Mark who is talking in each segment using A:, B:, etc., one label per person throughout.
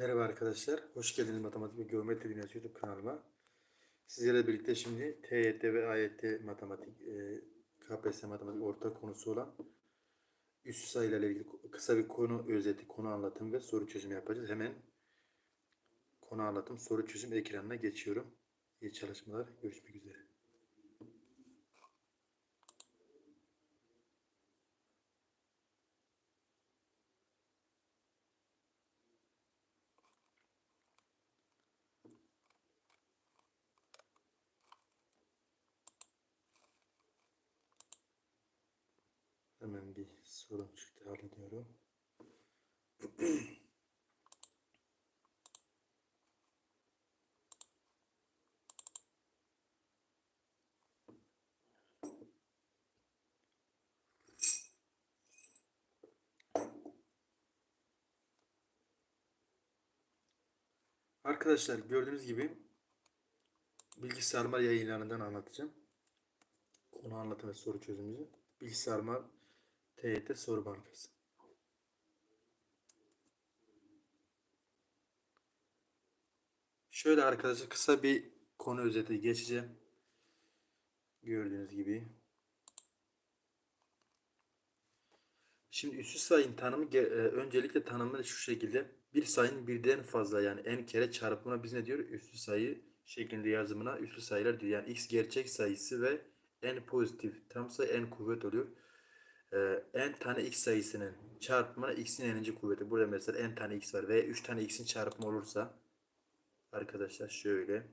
A: Merhaba arkadaşlar, hoş geldiniz Matematik ve Geometri Dünyası YouTube kanalıma. Sizlerle birlikte şimdi TYT ve AYT matematik, e, KPSS matematik ortak konusu olan üst sayılarla ilgili kısa bir konu özeti, konu anlatım ve soru çözümü yapacağız. Hemen konu anlatım, soru çözüm ekranına geçiyorum. İyi çalışmalar, görüşmek üzere. Hemen bir sorun çıktı, hallediyorum. Arkadaşlar gördüğünüz gibi bilgisayarlar yayınlarından anlatacağım. Konu anlatım soru çözümümüzü. Bilgisayarlar TYT Soru Bankası. Şöyle arkadaşlar kısa bir konu özeti geçeceğim. Gördüğünüz gibi. Şimdi üssü sayının tanımı e, öncelikle tanımı şu şekilde. Bir sayının birden fazla yani en kere çarpımına biz ne diyor? Üslü sayı şeklinde yazımına üslü sayılar diyor. Yani x gerçek sayısı ve en pozitif tam sayı en kuvvet oluyor. Ee, n tane x sayısının çarpımına x'in n'inci kuvveti. Burada mesela n tane x var ve 3 tane x'in çarpımı olursa arkadaşlar şöyle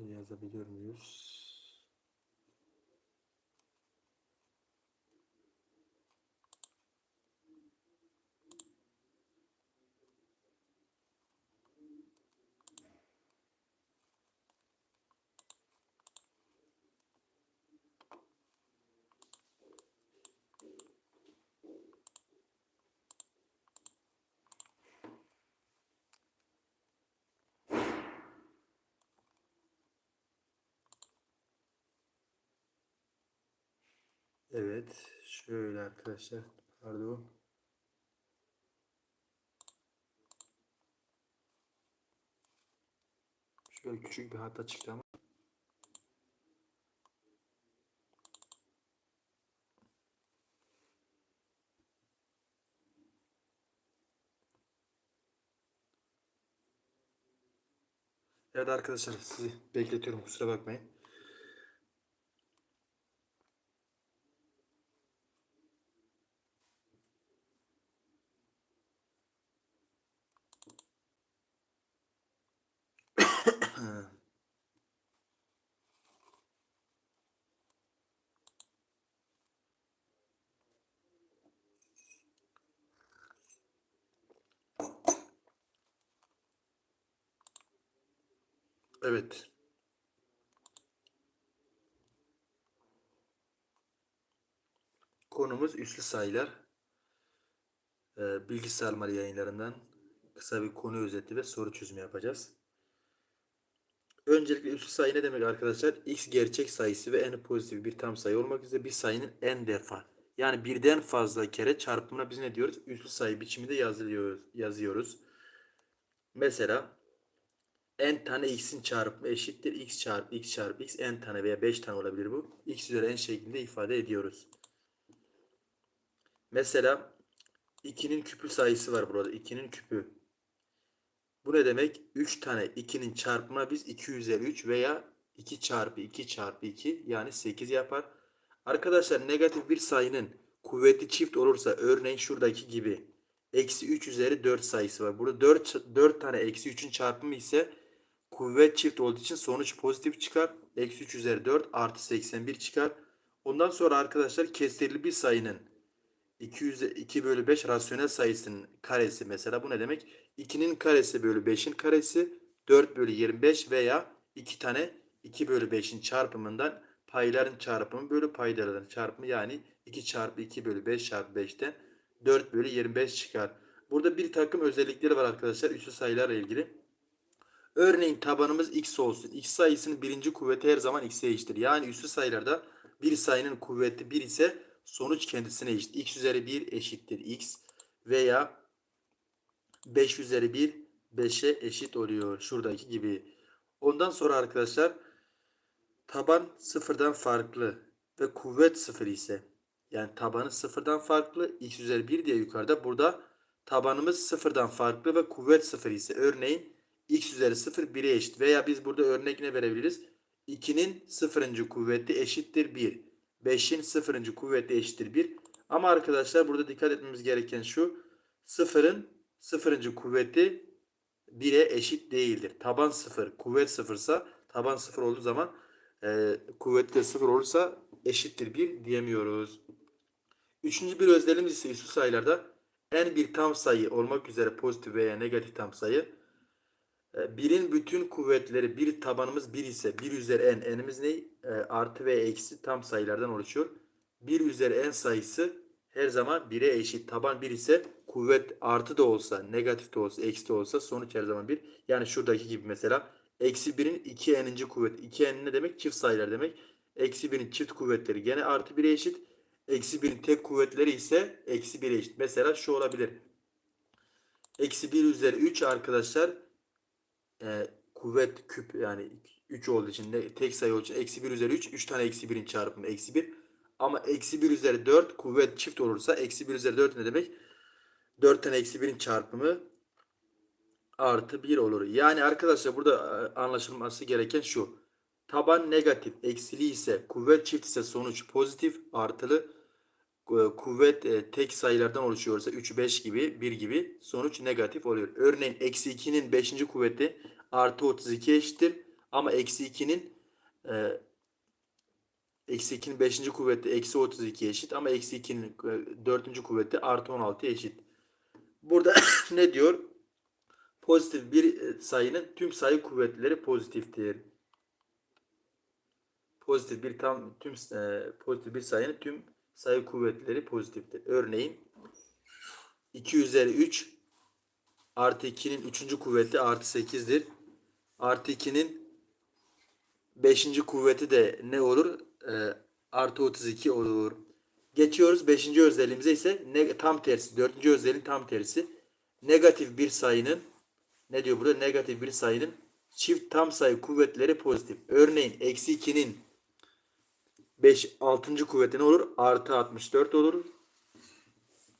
A: yazabiliyor muyuz? Evet. Şöyle arkadaşlar. Pardon. Şöyle küçük bir hata çıktı ama. Evet arkadaşlar sizi bekletiyorum kusura bakmayın. Evet. Konumuz üslü sayılar. Ee, bilgisayar yayınlarından kısa bir konu özeti ve soru çözümü yapacağız. Öncelikle üslü sayı ne demek arkadaşlar? X gerçek sayısı ve en pozitif bir tam sayı olmak üzere bir sayının en defa yani birden fazla kere çarpımına biz ne diyoruz? Üslü sayı biçiminde yazıyoruz. yazıyoruz. Mesela n tane x'in çarpımı eşittir x çarpı x çarpı x n tane veya 5 tane olabilir bu. x üzeri n şeklinde ifade ediyoruz. Mesela 2'nin küpü sayısı var burada. 2'nin küpü. Bu ne demek? 3 tane 2'nin çarpımına biz 2 üzeri 3 veya 2 çarpı 2 çarpı 2 yani 8 yapar. Arkadaşlar negatif bir sayının kuvvetli çift olursa örneğin şuradaki gibi eksi 3 üzeri 4 sayısı var. Burada 4, 4 tane eksi 3'ün çarpımı ise kuvvet çift olduğu için sonuç pozitif çıkar. Eksi 3 üzeri 4 artı 81 çıkar. Ondan sonra arkadaşlar kesirli bir sayının 200, 2 bölü 5 rasyonel sayısının karesi mesela bu ne demek? 2'nin karesi bölü 5'in karesi 4 bölü 25 veya 2 tane 2 bölü 5'in çarpımından payların çarpımı bölü paydaların çarpımı yani 2 çarpı 2 bölü 5 çarpı 5'ten 4 bölü 25 çıkar. Burada bir takım özellikleri var arkadaşlar üslü sayılarla ilgili. Örneğin tabanımız x olsun. x sayısının birinci kuvveti her zaman x'e eşittir. Yani üslü sayılarda bir sayının kuvveti 1 ise sonuç kendisine eşit. x üzeri 1 eşittir x veya 5 üzeri 1 5'e eşit oluyor. Şuradaki gibi. Ondan sonra arkadaşlar taban sıfırdan farklı ve kuvvet sıfır ise yani tabanı sıfırdan farklı x üzeri 1 diye yukarıda burada tabanımız sıfırdan farklı ve kuvvet sıfır ise örneğin x üzeri 0 1'e eşit veya biz burada örnek ne verebiliriz? 2'nin sıfırıncı kuvveti eşittir 1. 5'in sıfırıncı kuvveti eşittir 1. Ama arkadaşlar burada dikkat etmemiz gereken şu. Sıfırın sıfırıncı kuvveti 1'e eşit değildir. Taban 0, kuvvet 0 ise taban 0 olduğu zaman e, kuvveti de 0 olursa eşittir 1 diyemiyoruz. Üçüncü bir özelliğimiz ise üstü sayılarda en bir tam sayı olmak üzere pozitif veya negatif tam sayı. E, birin bütün kuvvetleri bir tabanımız 1 ise 1 üzeri n. n'imiz ne? E, artı ve eksi tam sayılardan oluşuyor. 1 üzeri n sayısı her zaman 1'e eşit. Taban 1 ise kuvvet artı da olsa, negatif de olsa, eksi de olsa sonuç her zaman 1. Yani şuradaki gibi mesela eksi 1'in 2n'inci kuvveti. 2n ne demek? Çift sayılar demek. Eksi 1'in çift kuvvetleri gene artı 1'e eşit. Eksi 1'in tek kuvvetleri ise eksi 1'e eşit. Mesela şu olabilir. Eksi 1 üzeri 3 arkadaşlar e, kuvvet küp yani 3 olduğu için de tek sayı olduğu için eksi 1 üzeri 3 3 tane eksi 1'in çarpımı eksi 1 ama eksi 1 üzeri 4 kuvvet çift olursa eksi 1 üzeri 4 ne demek? 4 tane eksi 1'in çarpımı artı 1 olur. Yani arkadaşlar burada e, anlaşılması gereken şu. Taban negatif eksili ise kuvvet çift ise sonuç pozitif artılı kuvvet e, tek sayılardan oluşuyorsa 3, 5 gibi 1 gibi sonuç negatif oluyor. Örneğin eksi 2'nin 5. kuvveti artı 32 eşittir. Ama eksi 2'nin e, eksi 2'nin 5. kuvveti eksi 32 eşit. Ama eksi 2'nin 4. kuvveti artı 16 eşit. Burada ne diyor? Pozitif bir sayının tüm sayı kuvvetleri pozitiftir. Pozitif bir tam tüm pozitif bir sayının tüm sayı kuvvetleri pozitiftir. Örneğin 2 üzeri 3 artı 2'nin 3. kuvveti artı 8'dir. Artı 2'nin 5. kuvveti de ne olur? Ee, artı 32 olur. Geçiyoruz 5. özelliğimize ise ne, tam tersi. 4. özelliğin tam tersi. Negatif bir sayının ne diyor burada? Negatif bir sayının çift tam sayı kuvvetleri pozitif. Örneğin eksi 2'nin 5 6. kuvveti ne olur? Artı 64 olur.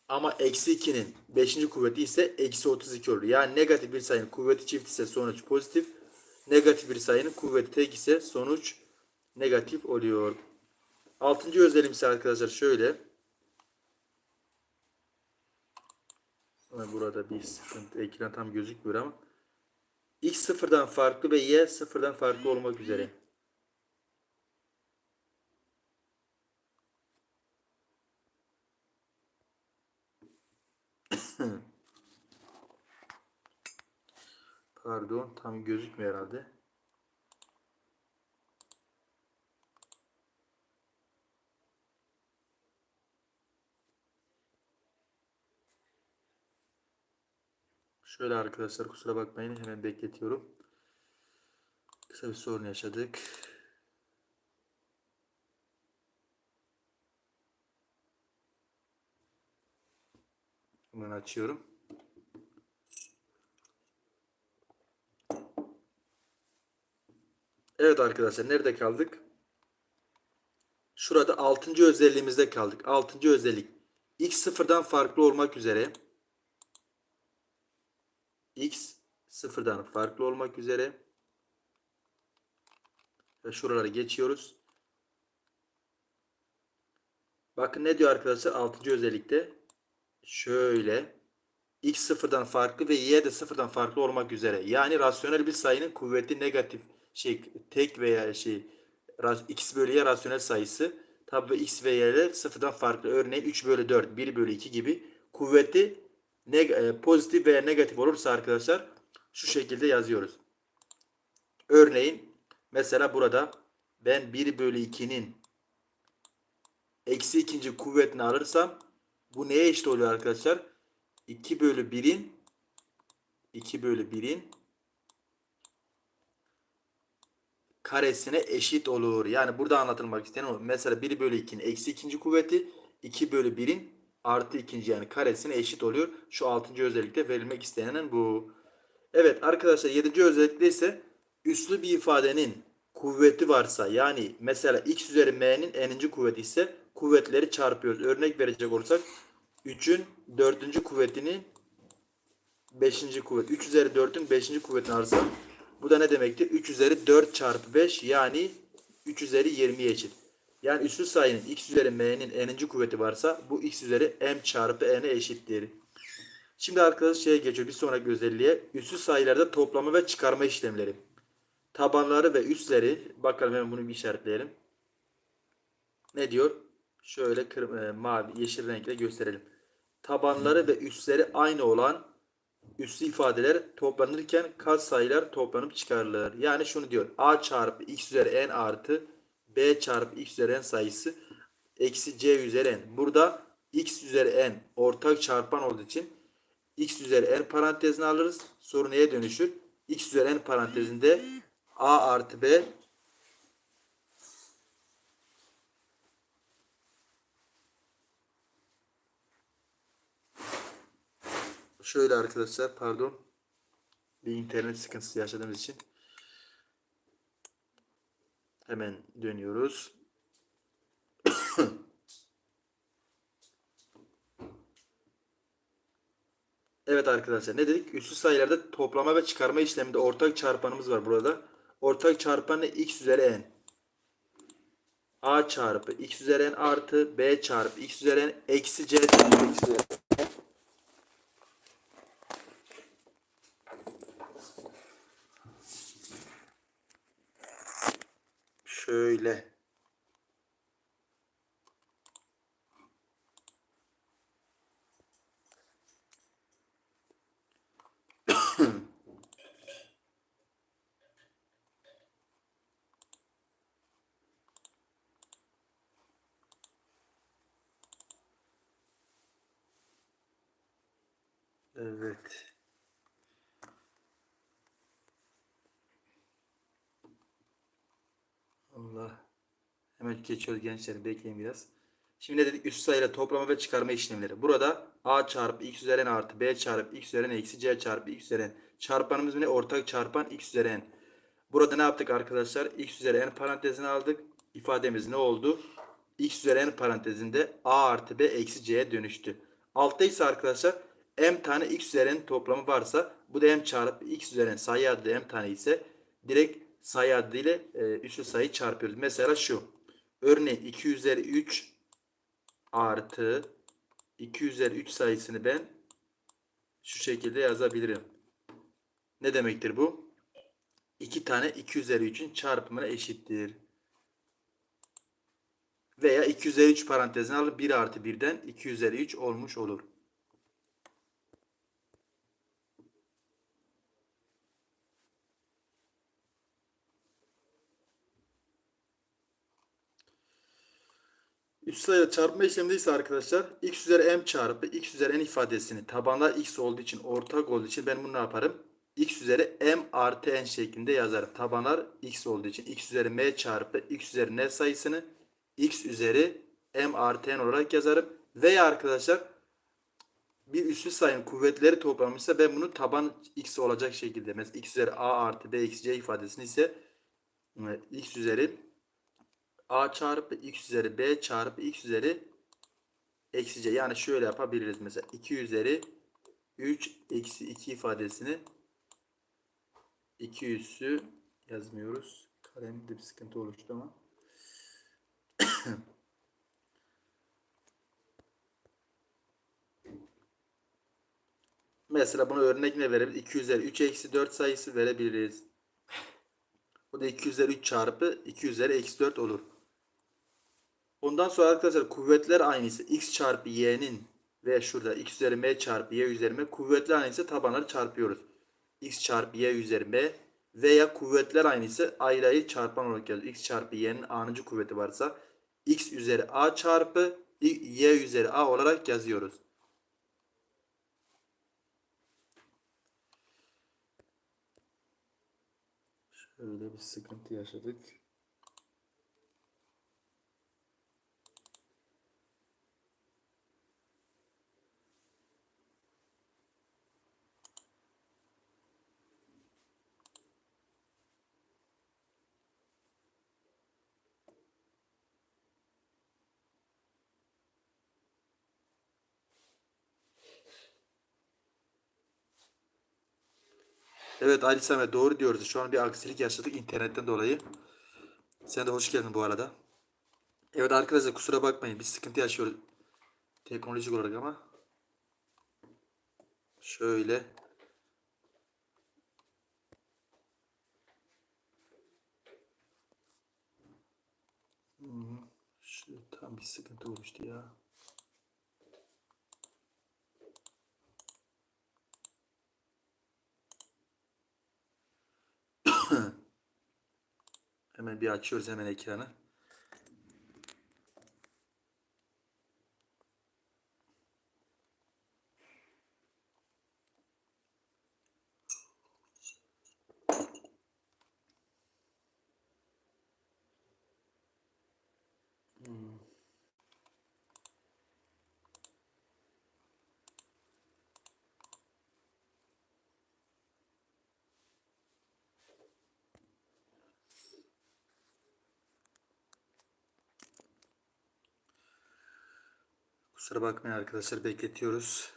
A: Ama eksi 2'nin 5. kuvveti ise eksi 32 olur. Yani negatif bir sayının kuvveti çift ise sonuç pozitif. Negatif bir sayının kuvveti tek ise sonuç negatif oluyor. 6. özelliğim ise arkadaşlar şöyle. Burada bir sıkıntı ekran tam gözükmüyor ama. X sıfırdan farklı ve Y sıfırdan farklı olmak üzere. Pardon tam gözükmüyor herhalde. Şöyle arkadaşlar kusura bakmayın hemen bekletiyorum. Kısa bir sorun yaşadık. Hemen açıyorum. Evet arkadaşlar nerede kaldık? Şurada 6. özelliğimizde kaldık. 6. özellik. X sıfırdan farklı olmak üzere X sıfırdan farklı olmak üzere ve şuraları geçiyoruz. Bakın ne diyor arkadaşlar 6. özellikte şöyle x sıfırdan farklı ve y de sıfırdan farklı olmak üzere. Yani rasyonel bir sayının kuvveti negatif şey tek veya şey x bölü y rasyonel sayısı tabi x ve y'ler sıfırdan farklı. Örneğin 3 bölü 4, 1 bölü 2 gibi kuvveti neg e, pozitif veya negatif olursa arkadaşlar şu şekilde yazıyoruz. Örneğin mesela burada ben 1 bölü 2'nin eksi ikinci kuvvetini alırsam bu neye eşit oluyor arkadaşlar? 2 bölü 1'in 2 bölü 1'in karesine eşit olur. Yani burada anlatılmak istenen o. Mesela 1 bölü 2'nin eksi ikinci kuvveti 2 bölü 1'in artı ikinci yani karesine eşit oluyor. Şu 6. özellikle verilmek istenen bu. Evet arkadaşlar 7. özellikle ise üslü bir ifadenin kuvveti varsa yani mesela x üzeri m'nin n'inci kuvveti ise kuvvetleri çarpıyoruz. Örnek verecek olursak 3'ün 4. kuvvetinin 5. kuvvet. 3 üzeri 4'ün 5. kuvvetini alırsak bu da ne demektir? 3 üzeri 4 çarpı 5 yani 3 üzeri 20'ye eşit. Yani üslü sayının x üzeri m'nin n'inci kuvveti varsa bu x üzeri m çarpı n'e eşittir. Şimdi arkadaşlar şeye geçiyor bir sonraki özelliğe. Üslü sayılarda toplama ve çıkarma işlemleri. Tabanları ve üstleri bakalım hemen bunu bir işaretleyelim. Ne diyor? Şöyle kırm e, mavi yeşil renkle gösterelim. Tabanları ve üstleri aynı olan üslü ifadeler toplanırken katsayılar toplanıp çıkarılır. Yani şunu diyor. A çarpı x üzeri n artı b çarpı x üzeri n sayısı eksi c üzeri n. Burada x üzeri n ortak çarpan olduğu için x üzeri n parantezine alırız. Soru neye dönüşür? x üzeri n parantezinde a artı b Şöyle arkadaşlar pardon. Bir internet sıkıntısı yaşadığımız için. Hemen dönüyoruz. Evet arkadaşlar ne dedik? Üslü sayılarda toplama ve çıkarma işleminde ortak çarpanımız var burada. Ortak çarpan ne? x üzeri n. a çarpı x üzeri n artı b çarpı x üzeri n eksi c. Şöyle. Evet. Hemen geçiyoruz gençlerim. Bekleyin biraz. Şimdi ne dedik? Üst sayıyla toplama ve çıkarma işlemleri. Burada a çarpı x üzeri n artı b çarpı x üzeri n eksi c çarpı x üzeri n. Çarpanımız ne? Ortak çarpan x üzeri n. Burada ne yaptık arkadaşlar? x üzeri n parantezine aldık. İfademiz ne oldu? x üzeri n parantezinde a artı b eksi c'ye dönüştü. Altta ise arkadaşlar m tane x üzeri n toplamı varsa bu da m çarpı x üzeri n sayı adı m tane ise direkt sayı adı ile e, üslü sayı çarpıyoruz. Mesela şu. Örneğin 2 üzeri 3 artı 2 üzeri 3 sayısını ben şu şekilde yazabilirim. Ne demektir bu? 2 tane 2 üzeri 3'ün çarpımına eşittir. Veya 2 üzeri 3 parantezine alıp 1 artı 1'den 2 üzeri 3 olmuş olur. Üst sayı çarpma işleminde ise arkadaşlar x üzeri m çarpı x üzeri n ifadesini tabanlar x olduğu için ortak olduğu için ben bunu ne yaparım? x üzeri m artı n şeklinde yazarım. Tabanlar x olduğu için x üzeri m çarpı x üzeri n sayısını x üzeri m artı n olarak yazarım. Veya arkadaşlar bir üslü sayının kuvvetleri toplamıysa ben bunu taban x olacak şekilde mesela x üzeri a artı b eksi c ifadesini ise e, x üzeri a çarpı x üzeri b çarpı x üzeri eksi c. Yani şöyle yapabiliriz mesela 2 üzeri 3 eksi 2 ifadesini 2 üssü yazmıyoruz. Kalemde bir sıkıntı oluştu ama. Mesela buna örnek ne verebiliriz? 2 üzeri 3 eksi 4 sayısı verebiliriz. Bu da 2 üzeri 3 çarpı 2 üzeri eksi 4 olur. Ondan sonra arkadaşlar kuvvetler aynıysa x çarpı y'nin ve şurada x üzeri m çarpı y üzeri m kuvvetler aynıysa tabanları çarpıyoruz. x çarpı y üzeri m veya kuvvetler aynıysa ayrı ayrı çarpan olarak yazıyoruz. x çarpı y'nin a'nıncı kuvveti varsa x üzeri a çarpı y üzeri a olarak yazıyoruz. Şöyle bir sıkıntı yaşadık. Evet Ali Samet doğru diyoruz. Şu an bir aksilik yaşadık internetten dolayı. Sen de hoş geldin bu arada. Evet arkadaşlar kusura bakmayın. Bir sıkıntı yaşıyoruz. Teknolojik olarak ama. Şöyle. Şu tam bir sıkıntı oluştu ya. Hemen bir açıyoruz hemen ekranı. Kusura bakmayın arkadaşlar bekletiyoruz.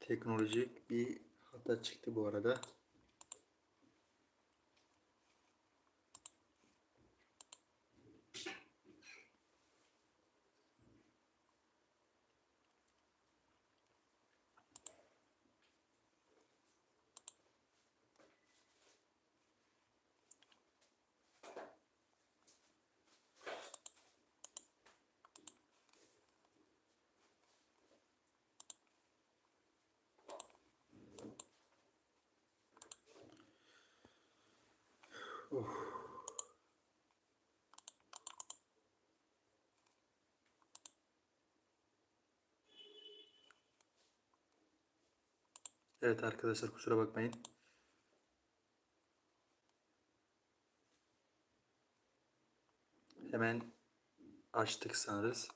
A: Teknolojik bir hata çıktı bu arada. Evet arkadaşlar kusura bakmayın. Hemen açtık sanırız.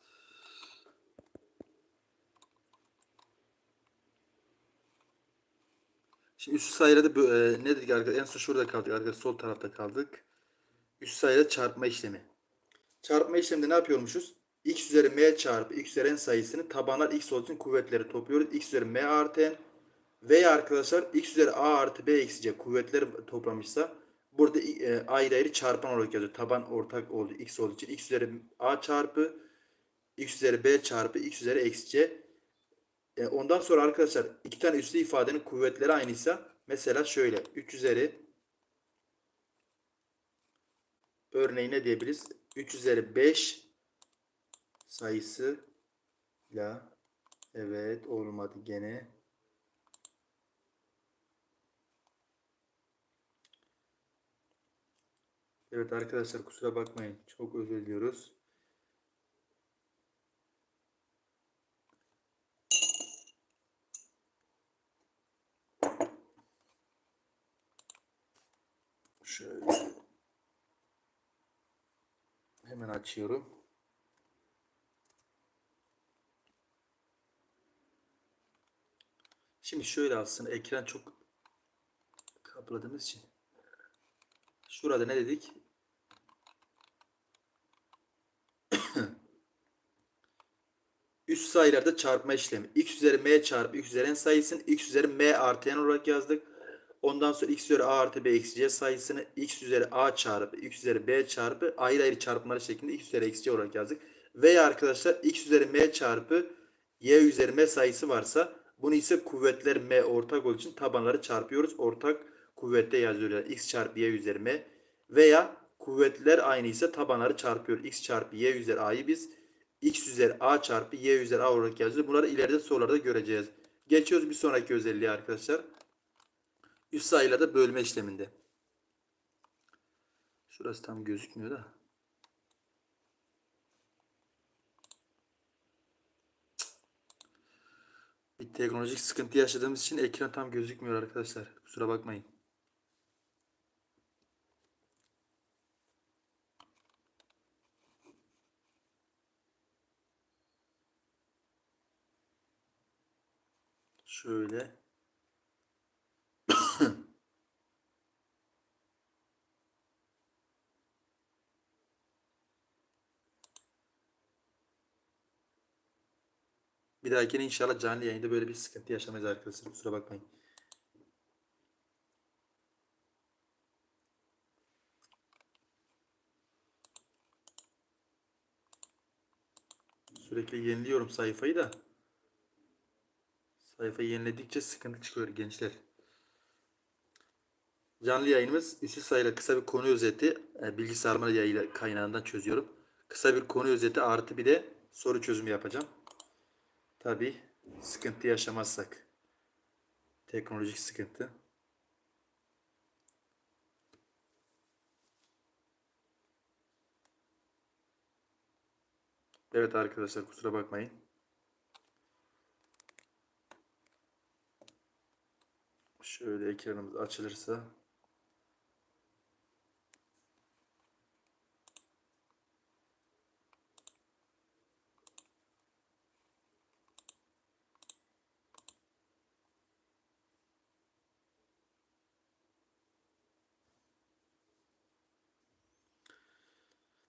A: Şimdi üst sayıda e, ne dedik arkadaşlar? En son şurada kaldık arkadaşlar. Sol tarafta kaldık. Üst sayıda çarpma işlemi. Çarpma işleminde ne yapıyormuşuz? x üzeri m çarpı x üzeri n sayısını tabanlar x olduğu kuvvetleri topluyoruz. x üzeri m artı n veya arkadaşlar x üzeri a artı b eksi c kuvvetleri toplamışsa burada e, ayrı ayrı çarpan olarak yazıyor. Taban ortak oldu x olduğu için x üzeri a çarpı x üzeri b çarpı x üzeri eksi c. E, ondan sonra arkadaşlar iki tane üslü ifadenin kuvvetleri aynıysa mesela şöyle 3 üzeri örneği ne diyebiliriz? 3 üzeri 5 sayısıyla evet olmadı gene. Evet arkadaşlar kusura bakmayın. Çok özür diliyoruz. Şöyle. Hemen açıyorum. Şimdi şöyle aslında ekran çok kapladığımız için. Şurada ne dedik? Üst sayılarda çarpma işlemi. x üzeri m çarpı x üzeri n sayısını x üzeri m artı n olarak yazdık. Ondan sonra x üzeri a artı b eksi c sayısını x üzeri a çarpı x üzeri b çarpı ayrı ayrı çarpmaları şeklinde x üzeri eksi c olarak yazdık. Veya arkadaşlar x üzeri m çarpı y üzeri m sayısı varsa bunu ise kuvvetler m ortak olduğu için tabanları çarpıyoruz. Ortak kuvvette yazıyorlar. x çarpı y üzeri m veya kuvvetler aynı ise tabanları çarpıyor. x çarpı y üzeri a'yı biz x üzeri a çarpı y üzeri a olarak yazıyoruz. Bunları ileride sorularda göreceğiz. Geçiyoruz bir sonraki özelliğe arkadaşlar. Üst sayıyla da bölme işleminde. Şurası tam gözükmüyor da. Bir teknolojik sıkıntı yaşadığımız için ekran tam gözükmüyor arkadaşlar. Kusura bakmayın. Şöyle. Bir dahakine inşallah canlı yayında böyle bir sıkıntı yaşamayız arkadaşlar. Kusura bakmayın. Sürekli yeniliyorum sayfayı da. Sayfayı yeniledikçe sıkıntı çıkıyor gençler. Canlı yayınımız üstü sayıyla kısa bir konu özeti e, bilgisayarma yayıyla kaynağından çözüyorum. Kısa bir konu özeti artı bir de soru çözümü yapacağım. Tabi sıkıntı yaşamazsak. Teknolojik sıkıntı. Evet arkadaşlar kusura bakmayın. Şöyle ekranımız açılırsa.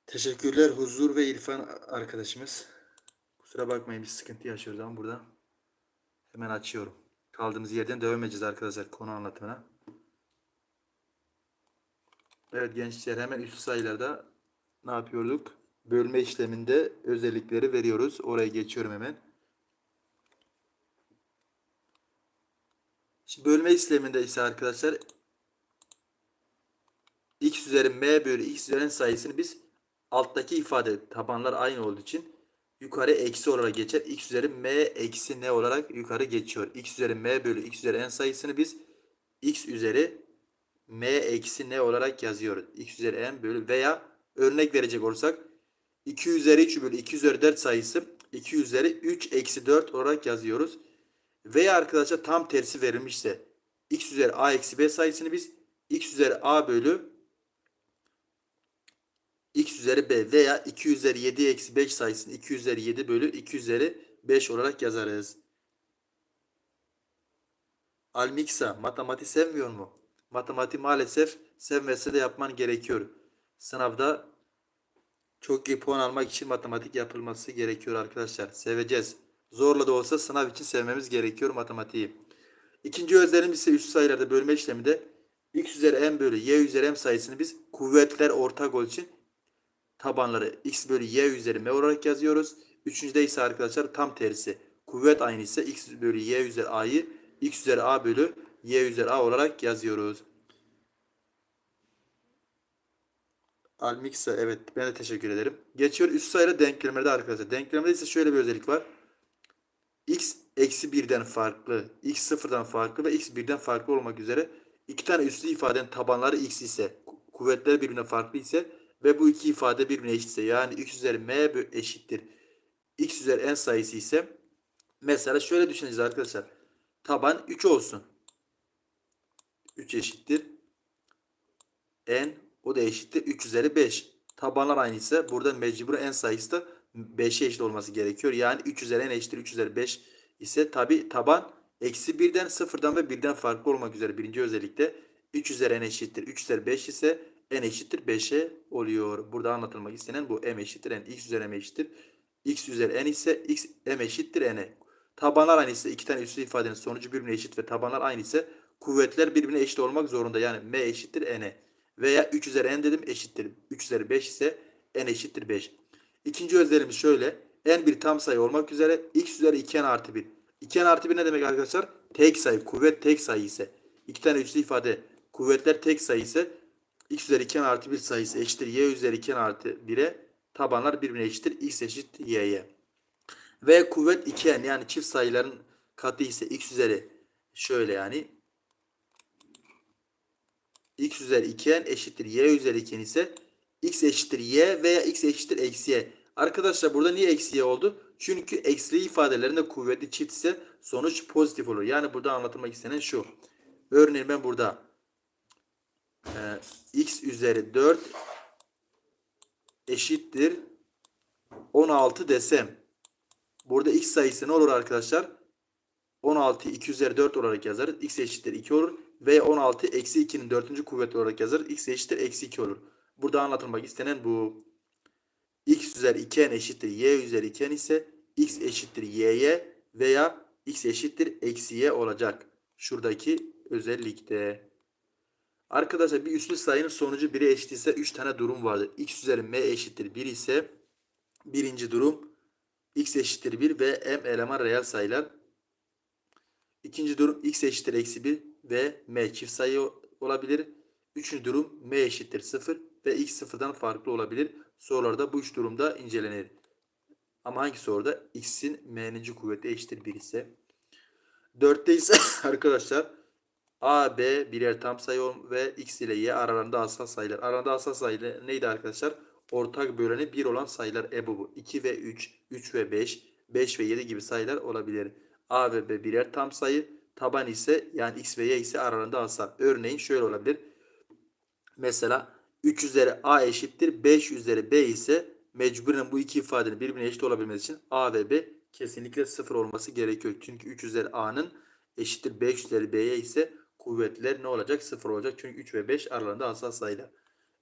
A: Teşekkürler Huzur ve İrfan arkadaşımız. Kusura bakmayın bir sıkıntı yaşıyoruz ama burada hemen açıyorum. Kaldığımız yerden devam edeceğiz arkadaşlar konu anlatımına. Evet gençler hemen üst sayılarda ne yapıyorduk? Bölme işleminde özellikleri veriyoruz. Oraya geçiyorum hemen. Şimdi bölme işleminde ise arkadaşlar x üzeri m bölü x üzeri n sayısını biz alttaki ifade tabanlar aynı olduğu için yukarı eksi olarak geçer. x üzeri m eksi n olarak yukarı geçiyor. x üzeri m bölü x üzeri n sayısını biz x üzeri m eksi n olarak yazıyoruz. x üzeri n bölü veya örnek verecek olursak 2 üzeri 3 bölü 2 üzeri 4 sayısı 2 üzeri 3 eksi 4 olarak yazıyoruz. Veya arkadaşlar tam tersi verilmişse x üzeri a eksi b sayısını biz x üzeri a bölü x üzeri b veya 2 üzeri 7 eksi 5 sayısını 2 üzeri 7 bölü 2 üzeri 5 olarak yazarız. Almiksa matematik sevmiyor mu? Matematik maalesef sevmese de yapman gerekiyor. Sınavda çok iyi puan almak için matematik yapılması gerekiyor arkadaşlar. Seveceğiz. Zorla da olsa sınav için sevmemiz gerekiyor matematiği. İkinci özelliğimiz ise üst sayılarda bölme işleminde x üzeri m bölü y üzeri m sayısını biz kuvvetler ortak olduğu için tabanları x bölü y üzeri m olarak yazıyoruz. Üçüncüde ise arkadaşlar tam tersi. Kuvvet aynı ise x bölü y üzeri a'yı x üzeri a bölü y üzeri a olarak yazıyoruz. Almiksa evet ben de teşekkür ederim. Geçiyor üst sayılı denklemlerde arkadaşlar. Denklemde ise şöyle bir özellik var. x eksi birden farklı, x sıfırdan farklı ve x birden farklı olmak üzere iki tane üslü ifadenin tabanları x ise, kuvvetler birbirine farklı ise ve bu iki ifade birbirine eşitse yani x üzeri m eşittir x üzeri n sayısı ise mesela şöyle düşüneceğiz arkadaşlar. Taban 3 olsun. 3 eşittir. n o da eşittir 3 üzeri 5. Tabanlar aynı ise burada mecbur n sayısı da 5'e eşit olması gerekiyor. Yani 3 üzeri n eşittir 3 üzeri 5 ise tabi taban eksi 1'den 0'dan ve 1'den farklı olmak üzere birinci özellikle 3 üzeri n eşittir 3 üzeri 5 ise n eşittir 5'e oluyor. Burada anlatılmak istenen bu m eşittir n. x üzeri m eşittir. x üzeri n ise x m eşittir n'e. Tabanlar aynı ise iki tane üslü ifadenin sonucu birbirine eşit ve tabanlar aynı ise kuvvetler birbirine eşit olmak zorunda. Yani m eşittir n'e. Veya 3 üzeri n dedim eşittir. 3 üzeri 5 ise n eşittir 5. İkinci özelliğimiz şöyle. n bir tam sayı olmak üzere x üzeri 2n artı 1. 2n artı 1 ne demek arkadaşlar? Tek sayı. Kuvvet tek sayı ise. iki tane üslü ifade kuvvetler tek sayı ise x üzeri 2n artı 1 sayısı eşittir y üzeri 2n artı 1'e tabanlar birbirine eşittir x eşit y'ye. Ve kuvvet 2n yani çift sayıların katı ise x üzeri şöyle yani x üzeri 2n eşittir y üzeri 2n ise x eşittir y veya x eşittir eksi y. Arkadaşlar burada niye eksi y oldu? Çünkü eksili ifadelerinde kuvvetli çift ise sonuç pozitif olur. Yani burada anlatılmak istenen şu. Örneğin ben burada e, x üzeri 4 eşittir 16 desem. Burada x sayısı ne olur arkadaşlar? 16 2 üzeri 4 olarak yazarız. x eşittir 2 olur. Ve 16 eksi 2'nin 4. kuvveti olarak yazarız. x eşittir eksi 2 olur. Burada anlatılmak istenen bu. x üzeri 2n eşittir y üzeri 2n ise x eşittir y'ye veya x eşittir eksi y olacak. Şuradaki özellikte. Arkadaşlar bir üslü sayının sonucu 1'e eşit ise 3 tane durum vardır. x üzeri m eşittir 1 ise birinci durum x eşittir 1 ve m eleman reel sayılar. İkinci durum x eşittir eksi 1 ve m çift sayı olabilir. Üçüncü durum m eşittir 0 ve x sıfırdan farklı olabilir. Sorularda bu üç durumda incelenir. Ama hangi soruda x'in m'ninci kuvveti eşittir 1 ise. 4'te ise arkadaşlar a, b birer tam sayı ve x ile y aralarında asal sayılar. Aralarında asal sayılar neydi arkadaşlar? Ortak böleni 1 olan sayılar ebubu. 2 ve 3, 3 ve 5, 5 ve 7 gibi sayılar olabilir. A ve B birer tam sayı. Taban ise yani x ve y ise aralarında asal. Örneğin şöyle olabilir. Mesela 3 üzeri a eşittir 5 üzeri b ise mecburen bu iki ifadenin birbirine eşit olabilmesi için a ve b kesinlikle sıfır olması gerekiyor. Çünkü 3 üzeri a'nın eşittir 5 üzeri b'ye ise kuvvetler ne olacak? Sıfır olacak. Çünkü 3 ve 5 aralarında asal sayılar.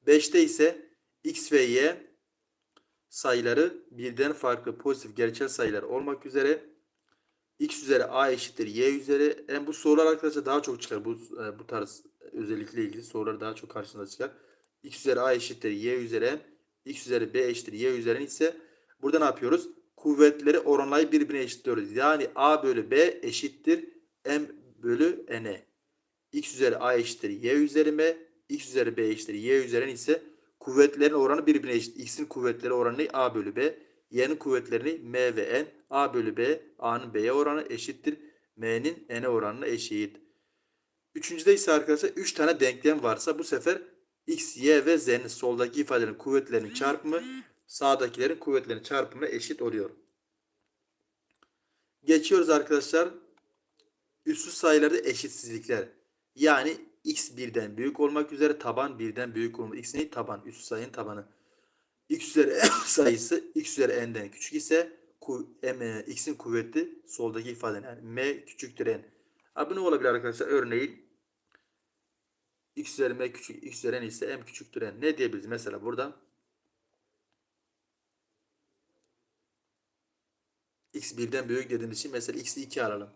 A: 5'te ise x ve y sayıları birden farklı pozitif gerçel sayılar olmak üzere x üzeri a eşittir y üzeri yani bu sorular arkadaşlar daha çok çıkar. Bu e, bu tarz özellikle ilgili sorular daha çok karşınıza çıkar. x üzeri a eşittir y üzeri x üzeri b eşittir y üzeri ise burada ne yapıyoruz? Kuvvetleri oranlayıp birbirine eşitliyoruz. Yani a bölü b eşittir m bölü n'e. X üzeri a eşittir y üzeri m, x üzeri b eşittir y üzeri n ise kuvvetlerin oranı birbirine eşit. x'in kuvvetleri oranı a bölü b. Y'nin kuvvetlerini m ve n. a bölü b. a'nın b'ye oranı eşittir. m'nin n'e oranına eşit. Üçüncüde ise arkadaşlar 3 tane denklem varsa bu sefer x, y ve z'nin soldaki ifadelerin kuvvetlerinin çarpımı sağdakilerin kuvvetlerinin çarpımına eşit oluyor. Geçiyoruz arkadaşlar. Üssüz sayılarda eşitsizlikler. Yani x birden büyük olmak üzere taban birden büyük olmak. x ne? Taban. Üssüz sayının tabanı. x üzeri n sayısı x üzeri n'den küçük ise m, x'in kuvveti soldaki ifade yani m küçüktür n. Abi ne olabilir arkadaşlar? Örneğin x üzeri m küçük x üzeri n ise m küçüktür n. Ne diyebiliriz mesela burada? x birden büyük dediğimiz için mesela x'i 2 alalım.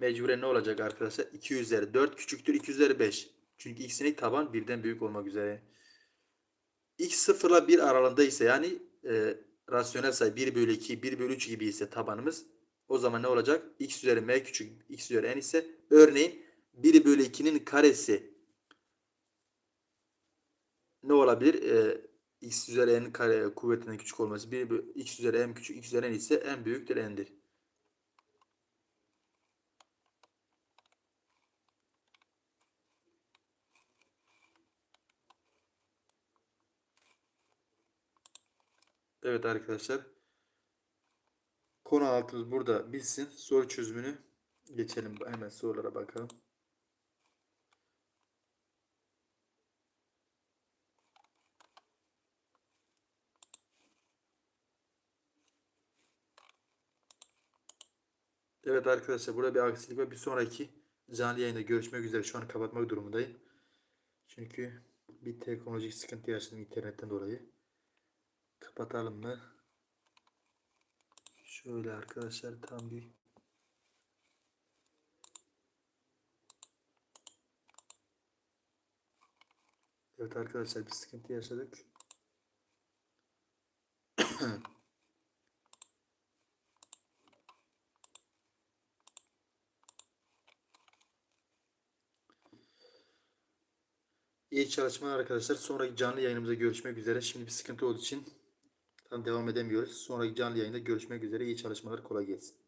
A: Mecburen ne olacak arkadaşlar? 2 üzeri 4 küçüktür 2 üzeri 5. Çünkü x'in taban birden büyük olmak üzere. x 0 ile 1 aralığında ise yani e, rasyonel sayı 1 bölü 2, 1 bölü 3 gibi ise tabanımız o zaman ne olacak? x üzeri m küçük x üzeri n ise örneğin 1 bölü 2'nin karesi ne olabilir? E, x üzeri n kare kuvvetinden küçük olması 1 bölü, x üzeri m küçük x üzeri n ise n büyüktür n'dir. Evet arkadaşlar. Konu altımız burada bitsin. Soru çözümünü geçelim. Hemen sorulara bakalım. Evet arkadaşlar burada bir aksilik var. Bir sonraki canlı yayında görüşmek üzere. Şu an kapatmak durumundayım. Çünkü bir teknolojik sıkıntı yaşadım internetten dolayı. Kapatalım mı? Şöyle arkadaşlar tam bir Evet arkadaşlar bir sıkıntı yaşadık. İyi çalışmalar arkadaşlar. Sonraki canlı yayınımızda görüşmek üzere. Şimdi bir sıkıntı olduğu için devam edemiyoruz. Sonraki canlı yayında görüşmek üzere. İyi çalışmalar. Kolay gelsin.